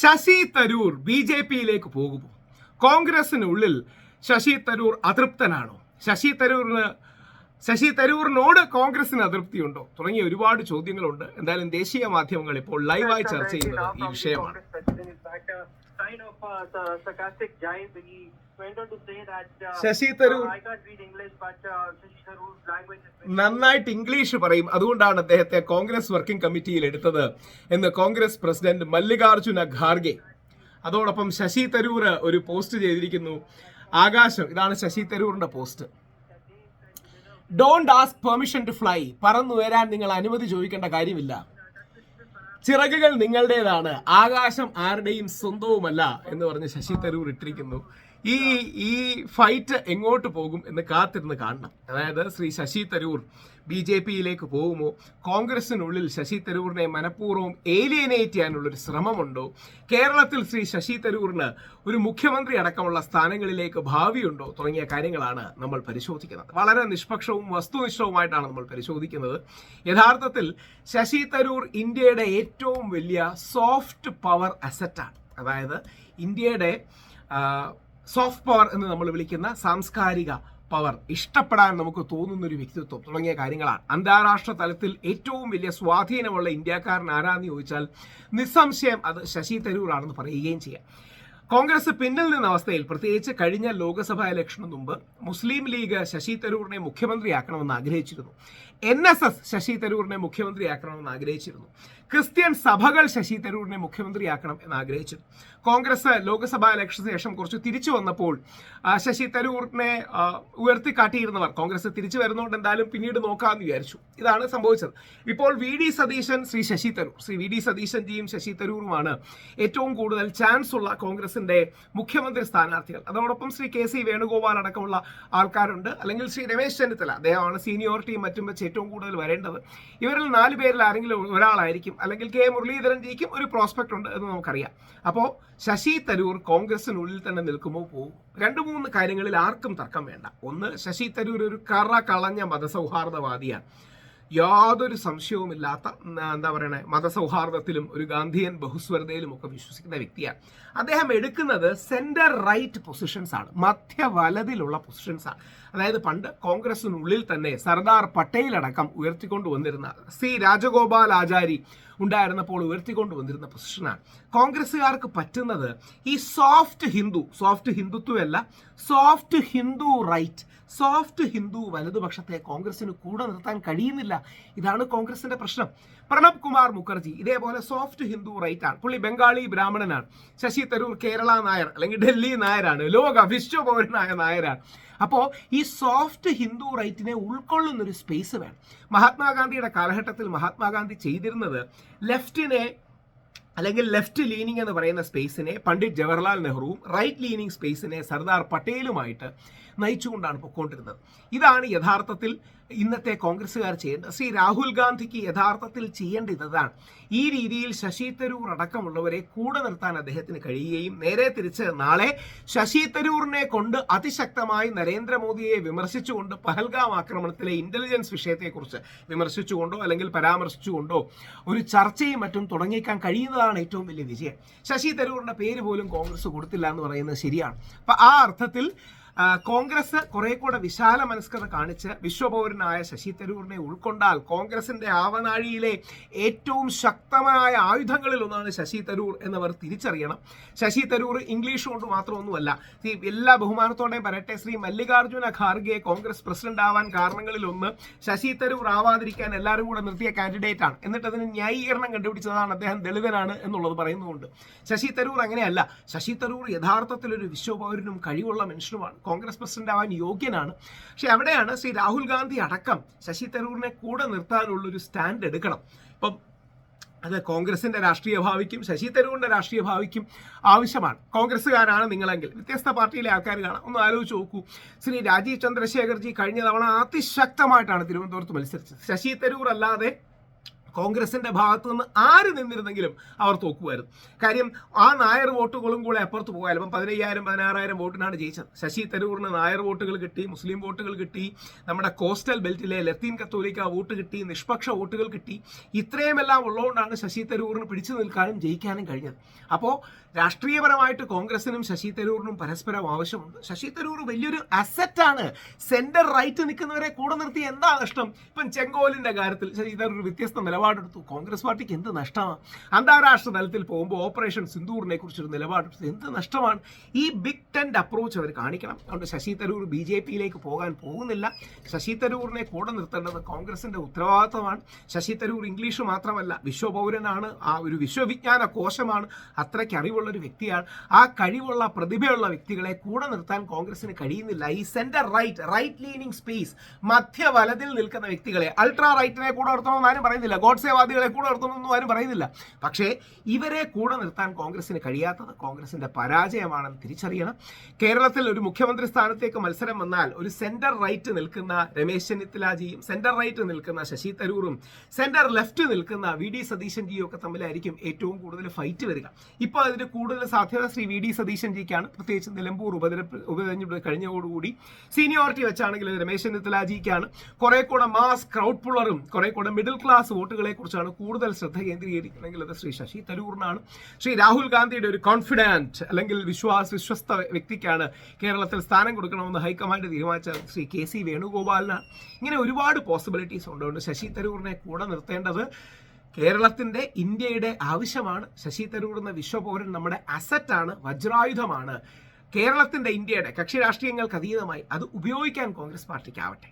Sasi Tharoor B J പിയിലേക്ക് പോകുമോ? കോൺഗ്രസിനുള്ളിൽ ശശി തരൂർ അതൃപ്തനാണോ? ശശി തരൂറിന് ശശി തരൂറിനോട് കോൺഗ്രസിന് അതൃപ്തിയുണ്ടോ? തുടങ്ങിയ ഒരുപാട് ചോദ്യങ്ങളുണ്ട്. എന്തായാലും ദേശീയ മാധ്യമങ്ങൾ ഇപ്പോൾ ലൈവായി ചർച്ച ചെയ്യുന്നത് ഈ വിഷയമാണ്. Kind of uh, the sarcastic jibe. He went on to say that uh, Shashi Tharoor- uh, I can't read English, but uh, Shashi Tharoor's language is very നന്നായിട്ട് ഇംഗ്ലീഷ് പറയും. അതുകൊണ്ടാണ് അദ്ദേഹത്തെ കോൺഗ്രസ് വർക്കിംഗ് കമ്മിറ്റിയിൽ എടുത്തത് എന്ന് കോൺഗ്രസ് പ്രസിഡന്റ് മല്ലികാർജുന ഖാർഗെ. അതോടൊപ്പം ശശി തരൂർ ഒരു പോസ്റ്റ് ചെയ്തിരിക്കുന്നു. ആകാശം ഇതാണ് Shashi തരൂറിന്റെ post don't ask permission to fly പറന്നുയരാൻ നിങ്ങൾ അനുമതി ചോദിക്കേണ്ട കാര്യമില്ല. ചിറകുകൾ നിങ്ങളുടേതാണ്. ആകാശം ആരുടെയും സ്വന്തവുമല്ല എന്ന് പറഞ്ഞ് ശശി തരൂർ ഇട്ടിരിക്കുന്നു. ഈ ഈ ഫൈറ്റ് എങ്ങോട്ട് പോകും എന്ന് കാത്തിരുന്ന് കാണണം. അതായത് ശ്രീ ശശി തരൂർ ബി ജെ പിയിലേക്ക് പോകുമോ? കോൺഗ്രസിനുള്ളിൽ ശശി തരൂറിനെ മനഃപൂർവം ഏലിയനേറ്റ് ചെയ്യാനുള്ളൊരു ശ്രമമുണ്ടോ? കേരളത്തിൽ ശ്രീ ശശി തരൂറിന് ഒരു മുഖ്യമന്ത്രി അടക്കമുള്ള സ്ഥാനങ്ങളിലേക്ക് ഭാവിയുണ്ടോ? തുടങ്ങിയ കാര്യങ്ങളാണ് നമ്മൾ പരിശോധിക്കുന്നത്. വളരെ നിഷ്പക്ഷവും വസ്തുനിഷ്ഠവുമായിട്ടാണ് നമ്മൾ പരിശോധിക്കുന്നത്. യഥാർത്ഥത്തിൽ ശശി തരൂർ ഇന്ത്യയുടെ ഏറ്റവും വലിയ സോഫ്റ്റ് പവർ അസറ്റാണ് അതായത് ഇന്ത്യയുടെ സോഫ്റ്റ് പവർ എന്ന് നമ്മൾ വിളിക്കുന്ന സാംസ്കാരിക പവർ ഇഷ്ടപ്പെടാൻ നമുക്ക് തോന്നുന്ന ഒരു വ്യക്തിത്വം തുടങ്ങിയ കാര്യങ്ങളാണ്. അന്താരാഷ്ട്ര തലത്തിൽ ഏറ്റവും വലിയ സ്വാധീനമുള്ള ഇന്ത്യക്കാരൻ ആരാന്ന് ചോദിച്ചാൽ നിസ്സംശയം അത് ശശി തരൂർ ആണെന്ന് പറയുകയും ചെയ്യാം. കോൺഗ്രസ് പിന്നിൽ നിന്ന അവസ്ഥയിൽ പ്രത്യേകിച്ച് കഴിഞ്ഞ ലോക്സഭാ ഇലക്ഷന് മുമ്പ് മുസ്ലിം ലീഗ് ശശി തരൂറിനെ മുഖ്യമന്ത്രിയാക്കണമെന്ന് ആഗ്രഹിച്ചിരുന്നു. എൻ എസ് എസ് ശശി തരൂറിനെ മുഖ്യമന്ത്രിയാക്കണമെന്ന് ആഗ്രഹിച്ചിരുന്നു. ക്രിസ്ത്യൻ സഭകൾ ശശി തരൂരിനെ മുഖ്യമന്ത്രിയാക്കണം എന്ന് ആഗ്രഹിച്ചിരുന്നു. കോൺഗ്രസ് ലോക്സഭാ ഇലക്ഷന് ശേഷം കുറച്ച് തിരിച്ചു വന്നപ്പോൾ ശശി തരൂറിനെ ഉയർത്തിക്കാട്ടിയിരുന്നവർ കോൺഗ്രസ് തിരിച്ചു വരുന്നതുകൊണ്ട് എന്തായാലും പിന്നീട് നോക്കാമെന്ന് വിചാരിച്ചു. ഇതാണ് സംഭവിച്ചത്. ഇപ്പോൾ V D Satheesan Shri Shashi Tharoor Shri V D Satheesan ജിയും ശശി തരൂറുമാണ് ഏറ്റവും കൂടുതൽ ചാൻസ് ഉള്ള കോൺഗ്രസിന്റെ മുഖ്യമന്ത്രി സ്ഥാനാർത്ഥികൾ. അതോടൊപ്പം ശ്രീ കെ സി വേണുഗോപാൽ അടക്കമുള്ള ആൾക്കാരുണ്ട്. അല്ലെങ്കിൽ ശ്രീ രമേശ് ചെന്നിത്തല അദ്ദേഹമാണ് സീനിയോറിറ്റി മറ്റും വെച്ച് ഏറ്റവും കൂടുതൽ വരേണ്ടത്. ഇവരിൽ നാല് പേരിൽ ആരെങ്കിലും ഒരാളായിരിക്കും. അല്ലെങ്കിൽ കെ മുരളീധരൻ ജിക്കും ഒരു പ്രോസ്പെക്ട് ഉണ്ട് എന്ന് നമുക്കറിയാം. അപ്പോൾ ശശി തരൂർ കോൺഗ്രസിനുള്ളിൽ തന്നെ നിൽക്കുമോ? പോകും രണ്ട് മൂന്ന് കാര്യങ്ങളിൽ ആർക്കും തർക്കം വേണ്ട. ഒന്ന് ശശി തരൂർ ഒരു കറ കളഞ്ഞ മതസൗഹാർദ്ദവാദിയാണ്. യാതൊരു സംശയവുമില്ലാത്ത എന്താ പറയണേ മതസൗഹാർദ്ദത്തിലും ഒരു ഗാന്ധിയൻ ബഹുസ്വരതയിലും ഒക്കെ വിശ്വസിക്കുന്ന വ്യക്തിയാണ്. അദ്ദേഹം എടുക്കുന്നത് സെന്റർ റൈറ്റ് പൊസിഷൻസ് ആണ്. മധ്യ വലതിലുള്ള പൊസിഷൻസ് ആണ്. അതായത് പണ്ട് കോൺഗ്രസിനുള്ളിൽ തന്നെ സർദാർ പട്ടേൽ അടക്കം ഉയർത്തിക്കൊണ്ടു വന്നിരുന്ന സി രാജഗോപാൽ ആചാരി ഉണ്ടായിരുന്നപ്പോൾ ഉയർത്തിക്കൊണ്ട് വന്നിരുന്ന പൊസിഷനാണ് കോൺഗ്രസ്സുകാർക്ക് പറ്റുന്നത് ഈ soft Hindu soft ഹിന്ദുത്വമല്ല soft Hindu right soft Hindu വലതുപക്ഷത്തെ കോൺഗ്രസിന് കൂടെ നിർത്താൻ കഴിയുന്നില്ല. ഇതാണ് കോൺഗ്രസിന്റെ പ്രശ്നം. പ്രണബ് കുമാർ മുഖർജി ഇതേപോലെ സോഫ്റ്റ് ഹിന്ദു റൈറ്റ് ആണ്. പുള്ളി ബംഗാളി ബ്രാഹ്മണനാണ്. ശശി തരൂർ കേരള നായർ അല്ലെങ്കിൽ ഡൽഹി നായരാണ്. ലോക വിശ്വപൗരനായ നായരാണ്. അപ്പോൾ ഈ സോഫ്റ്റ് ഹിന്ദു റൈറ്റിനെ ഉൾക്കൊള്ളുന്ന ഒരു സ്പേസ് വേണം. മഹാത്മാഗാന്ധിയുടെ കാലഘട്ടത്തിൽ മഹാത്മാഗാന്ധി ചെയ്തിരുന്നത് ലെഫ്റ്റിനെ അല്ലെങ്കിൽ ലെഫ്റ്റ് ലീനിങ് എന്ന് പറയുന്ന സ്പേസിനെ പണ്ഡിറ്റ് ജവഹർലാൽ നെഹ്റുവും റൈറ്റ് ലീനിങ് സ്പേസിനെ സർദാർ പട്ടേലുമായിട്ട് നയിച്ചുകൊണ്ടാണ് പൊക്കോണ്ടിരുന്നത്. ഇതാണ് യഥാർത്ഥത്തിൽ ഇന്നത്തെ കോൺഗ്രസ്സുകാർ ചെയ്യേണ്ടത് ശ്രീ രാഹുൽ ഗാന്ധിക്ക് യഥാർത്ഥത്തിൽ ചെയ്യേണ്ടത് ഇതാണ് ഈ രീതിയിൽ ശശി തരൂർ അടക്കമുള്ളവരെ കൂടെ നിർത്താൻ അദ്ദേഹത്തിന് കഴിയുകയും നേരെ തിരിച്ച് നാളെ ശശി തരൂറിനെ കൊണ്ട് അതിശക്തമായി നരേന്ദ്രമോദിയെ വിമർശിച്ചുകൊണ്ട് പഹൽഗാം ആക്രമണത്തിലെ ഇന്റലിജൻസ് വിഷയത്തെക്കുറിച്ച് വിമർശിച്ചുകൊണ്ടോ അല്ലെങ്കിൽ പരാമർശിച്ചുകൊണ്ടോ ഒരു ചർച്ചയും മറ്റും തുടങ്ങിക്കാൻ കഴിയുന്നതാണ് ഏറ്റവും വലിയ വിജയം. ശശി തരൂറിന്റെ പേര് പോലും കോൺഗ്രസ് കൊടുത്തില്ല എന്ന് പറയുന്നത് ശരിയാണ്. അപ്പൊ ആ അർത്ഥത്തിൽ കോൺഗ്രസ് കുറെ കൂടെ വിശാല മനസ്കത കാണിച്ച് വിശ്വപൗരനായ ശശി തരൂരിനെ ഉൾക്കൊണ്ടാൽ കോൺഗ്രസിന്റെ ആവനാഴിയിലെ ഏറ്റവും ശക്തമായ ആയുധങ്ങളിൽ ഒന്നാണ് ശശി തരൂർ എന്നവർ തിരിച്ചറിയണം. ശശി തരൂർ ഇംഗ്ലീഷ് കൊണ്ട് മാത്രമൊന്നുമല്ല എല്ലാ ബഹുമാനത്തോടെയും പറയട്ടെ ശ്രീ മല്ലികാർജുന ഖാർഗെ കോൺഗ്രസ് പ്രസിഡന്റ് ആവാൻ കാരണങ്ങളിൽ ഒന്ന് ശശി തരൂർ ആവാതിരിക്കാൻ എല്ലാവരും കൂടെ നിർത്തിയ കാൻഡിഡേറ്റ് ആണ്. എന്നിട്ട് അതിന് ന്യായീകരണം കണ്ടുപിടിച്ചതാണ് അദ്ദേഹം ദളിതനാണ് എന്നുള്ളത് പറയുന്നുണ്ട് ശശി തരൂർ അങ്ങനെയല്ല. ശശി തരൂർ യഥാർത്ഥത്തിൽ ഒരു വിശ്വപൗരനും കഴിവുള്ള മനുഷ്യനുമാണ്. കോൺഗ്രസ് പ്രസിഡന്റ് ആവാൻ യോഗ്യനാണ്. പക്ഷെ അവിടെയാണ് ശ്രീ രാഹുൽ ഗാന്ധി അടക്കം ശശി തരൂരിനെ കൂടെ നിർത്താനുള്ള ഒരു സ്റ്റാൻഡ് എടുക്കണം. ഇപ്പം അത് കോൺഗ്രസിന്റെ രാഷ്ട്രീയ ഭാവിക്കും ശശി തരൂരിന്റെ രാഷ്ട്രീയ ഭാവിക്കും ആവശ്യമാണ്. കോൺഗ്രസ്സുകാരാണ് നിങ്ങളെങ്കിൽ. വ്യത്യസ്ത പാർട്ടിയിലെ ആൾക്കാർ കാണാം. ഒന്ന് ആലോചിച്ച് നോക്കൂ. ശ്രീ രാജീവ് ചന്ദ്രശേഖർജി കഴിഞ്ഞ തവണ അതിശക്തമായിട്ടാണ് തിരുവനന്തപുരത്ത് മത്സരിച്ചത്. ശശി തരൂർ അല്ലാതെ കോൺഗ്രസിന്റെ ഭാഗത്തു നിന്ന് ആര് നിന്നിരുന്നെങ്കിലും അവർ തോക്കുമായിരുന്നു. കാര്യം ആ നായർ വോട്ടുകളും കൂടെ അപ്പുറത്ത് പോയാൽ ഇപ്പം പതിനയ്യായിരം പതിനാറായിരം വോട്ടിനാണ് ജയിച്ചത്. ശശി തരൂറിന് നായർ വോട്ടുകൾ കിട്ടി മുസ്ലിം വോട്ടുകൾ കിട്ടി നമ്മുടെ കോസ്റ്റൽ ബെൽറ്റിലെ ലത്തീൻ കത്തോലിക്ക വോട്ട് കിട്ടി നിഷ്പക്ഷ വോട്ടുകൾ കിട്ടി. ഇത്രയുമെല്ലാം ഉള്ളതുകൊണ്ടാണ് ശശി തരൂറിന് പിടിച്ചു നിൽക്കാനും ജയിക്കാനും കഴിഞ്ഞത്. അപ്പോൾ രാഷ്ട്രീയപരമായിട്ട് കോൺഗ്രസിനും ശശി തരൂറിനും പരസ്പരം ആവശ്യമുണ്ട്. ശശി തരൂർ വലിയൊരു അസറ്റാണ് സെന്റർ റൈറ്റ് നിൽക്കുന്നവരെ കൂടെ നിർത്തി എന്താ നഷ്ടം ഇപ്പം ചെങ്കോലിന്റെ കാര്യത്തിൽ ശശി തരൂർ വ്യത്യസ്ത നിലപാടെടുത്തു. കോൺഗ്രസ് പാർട്ടിക്ക് എന്ത് നഷ്ടമാണ് അന്താരാഷ്ട്ര തലത്തിൽ പോകുമ്പോൾ ഓപ്പറേഷൻ സിന്ദൂറിനെ കുറിച്ചൊരു നിലപാടെടുത്തു എന്ത് നഷ്ടമാണ്? ഈ ബിഗ് ടെൻഡ് അപ്രോച്ച് അവർ കാണിക്കണം. അതുകൊണ്ട് ശശി തരൂർ ബി ജെ പിയിലേക്ക് പോകാൻ പോകുന്നില്ല. ശശി തരൂറിനെ കൂടെ നിർത്തേണ്ടത് കോൺഗ്രസിന്റെ ഉത്തരവാദിത്തമാണ് ശശി തരൂർ ഇംഗ്ലീഷ് മാത്രമല്ല വിശ്വപൗരനാണ്. ആ ഒരു വിശ്വവിജ്ഞാന കോശമാണ്. അത്രയ്ക്ക് അറിവുള്ള ഒരു വ്യക്തിയാണ്. ആ കഴിവുള്ള പ്രതിഭയുള്ള വ്യക്തികളെ കൂടെ നിർത്താൻ കോൺഗ്രസിന് കഴിയുന്നില്ല. ഈ centre right right leaning space മധ്യ വലതിൽ നിൽക്കുന്ന വ്യക്തികളെ അൾട്രാ റൈറ്റിനെ കൂടെ നിർത്തണമെന്ന് ആരും പറയുന്നില്ല. ഗോഡ്സേവാദികളെ കൂടെ നിർത്തണമെന്നും ആരും പറയുന്നില്ല. പക്ഷേ ഇവരെ കൂടെ നിർത്താൻ കോൺഗ്രസിന് കഴിയാത്തത് കോൺഗ്രസിന്റെ പരാജയമാണെന്ന് തിരിച്ചറിയണം. കേരളത്തിൽ ഒരു മുഖ്യമന്ത്രി സ്ഥാനത്തേക്ക് മത്സരം വന്നാൽ ഒരു സെന്റർ റൈറ്റ് നിൽക്കുന്ന രമേശ് ചെന്നിത്തലാജിയും സെന്റർ റൈറ്റ് നിൽക്കുന്ന ശശി തരൂറും സെന്റർ ലെഫ്റ്റ് നിൽക്കുന്ന വി ഡി സതീശൻ ജിയും ഒക്കെ തമ്മിലായിരിക്കും ഏറ്റവും കൂടുതൽ ഫൈറ്റ് വരിക. ഇപ്പോൾ അതിന് കൂടുതൽ സാധ്യത ശ്രീ വി ഡി സതീശൻ ജിക്കാണ് പ്രത്യേകിച്ച് നിലമ്പൂർ ഉപതെരഞ്ഞെടുപ്പ് ഉപതെരഞ്ഞെടുപ്പ് കഴിഞ്ഞതോടുകൂടി സീനിയോറിറ്റി വെച്ചാണെങ്കിൽ രമേശ് ചെന്നിത്തലാജിക്കാണ്. കുറെ കൂടെ മാസ് ക്രൗഡ് പുള്ളറും കുറെ കൂടെ മിഡിൽ ക്ലാസ് വോട്ടുകളെ കുറിച്ചാണ് കൂടുതൽ ശ്രദ്ധ കേന്ദ്രീകരിക്കണമെങ്കിൽ അത് ശ്രീ ശശി തരൂറിനാണ്. ശ്രീ രാഹുൽ ഗാന്ധിയുടെ ഒരു കോൺഫിഡന്റ് അല്ലെങ്കിൽ വിശ്വാസ് വിശ്വസ്ത വ്യക്തിക്കാണ് കേരളത്തിൽ സ്ഥാനം കൊടുക്കണമെന്ന് ഹൈക്കമാൻഡ് തീരുമാനിച്ച ശ്രീ കെ സി വേണുഗോപാലിനാണ്. ഇങ്ങനെ ഒരുപാട് പോസിബിലിറ്റീസ് ഉണ്ട് ശശി തരൂറിനെ കൂടെ നിർത്തേണ്ടത് കേരളത്തിന്റെ ഇന്ത്യയുടെ ആവശ്യമാണ്. ശശി തരൂർ എന്ന വിശ്വപൗരൻ നമ്മുടെ അസറ്റാണ് വജ്രായുധമാണ്. കേരളത്തിന്റെ ഇന്ത്യയുടെ കക്ഷി രാഷ്ട്രീയങ്ങൾക്ക് അതീതമായി അത് ഉപയോഗിക്കാൻ കോൺഗ്രസ് പാർട്ടിക്കാവട്ടെ.